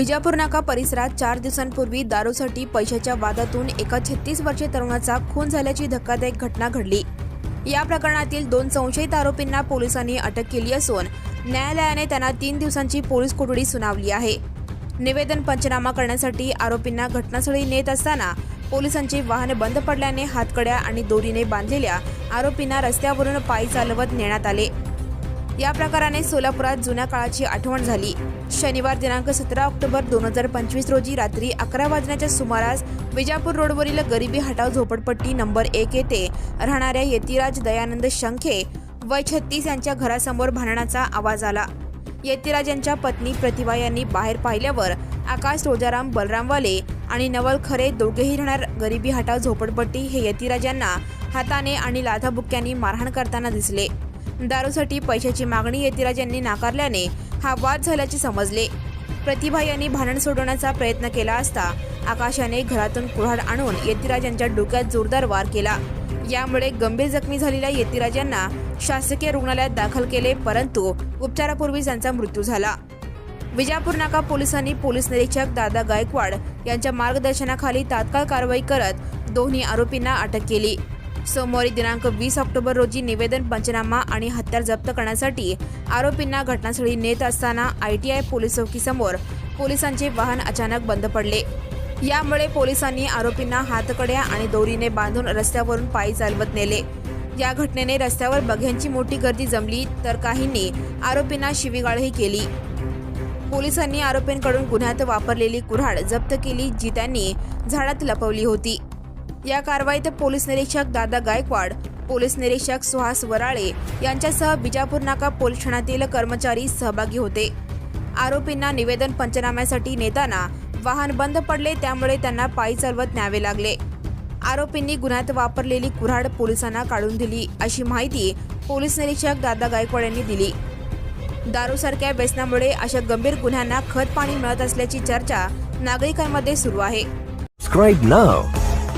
विजापूर नाका परिसरात चार दिवसांपूर्वी दारूसाठी पैशाच्या वादातून एका छत्तीस वर्षीय तरुणाचा खून झाल्याची धक्कादायक घटना घडली. या प्रकरणातील दोन संशयित आरोपींना पोलिसांनी अटक केली असून न्यायालयाने त्यांना तीन दिवसांची पोलीस कोठडी सुनावली आहे. निवेदन पंचनामा करण्यासाठी आरोपींना घटनास्थळी नेत असताना पोलिसांची वाहने बंद पडल्याने हातकड्या आणि दोरीने बांधलेल्या आरोपींना रस्त्यावरून पायी चालवत नेण्यात आले. या प्रकाराने सोलापुरात जुन्या काळाची आठवण झाली. शनिवार दिनांक सतरा ऑक्टोबर दोन हजार पंचवीस रोजी रात्री अकरा वाजण्याच्या सुमारास विजापूर रोडवरील गरिबी हटाव झोपडपट्टी नंबर एक येथे राहणाऱ्या यतिराज दयानंद शंखे वय छत्तीस यांच्या घरासमोर भांडणाचा आवाज आला. यतिराज यांच्या पत्नी प्रतिभा यांनी बाहेर पाहिल्यावर आकाश रोजाराम बलरामवाले आणि नवल खरे दोघेही राहणार गरिबी हटाव झोपडपट्टी हे यतिराज यांना हाताने आणि लाथाबुक्क्यांनी मारहाण करताना दिसले. दारूसाठी पैशाची मागणी यतिराज यांनी नाकारल्याने हा वाद झाल्याचे समजले. प्रतिभा यांनी भांडण सोडवण्याचा प्रयत्न केला असता आकाशाने घरातून कुऱ्हाड आणून यतिराज यांच्या डोक्यात जोरदार वार केला. यामुळे गंभीर जखमी झालेल्या यतिराज यांना शासकीय रुग्णालयात दाखल केले परंतु उपचारापूर्वी त्यांचा मृत्यू झाला. विजापूर नाका पोलिसांनी पोलीस निरीक्षक दादा गायकवाड यांच्या मार्गदर्शनाखाली तात्काळ कारवाई करत दोन्ही आरोपींना अटक केली. सोमवारी दिनांक वीस ऑक्टोबर रोजी निवेदन पंचनामा आणि हत्यार जप्त करण्यासाठी आरोपींना घटनास्थळी नेत असताना आयटीआय पोलीस चौकीसमोर पोलिसांचे वाहन अचानक बंद पडले. यामुळे पोलिसांनी आरोपींना हातकड्या आणि दोरीने बांधून रस्त्यावरून पायी चालवत नेले. या घटनेने रस्त्यावर बघ्यांची मोठी गर्दी जमली तर काहींनी आरोपींना शिवीगाळही केली. पोलिसांनी आरोपींकडून गुन्ह्यात वापरलेली कुऱ्हाड जप्त केली जी त्यांनी झाडात लपवली होती. या कारवाईत पोलीस निरीक्षक दादा गायकवाड पोलीस निरीक्षक सुहास वराळे यांच्यासह बिजापूर नाका पोलीस ठाण्यातील कर्मचारी सहभागी होते. आरोपींना निवेदन पंचनाम्यासाठी नेताना वाहन बंद पडले त्यामुळे त्यांना पायी चालवत न्यावे लागले. आरोपींनी गुन्ह्यात वापरलेली कुऱ्हाड पोलिसांना काढून दिली अशी माहिती पोलीस निरीक्षक दादा गायकवाड यांनी दिली. दारूसारख्या व्यसनामुळे अशा गंभीर गुन्ह्यांना खत पाणी मिळत असल्याची चर्चा नागरिकांमध्ये सुरू आहे.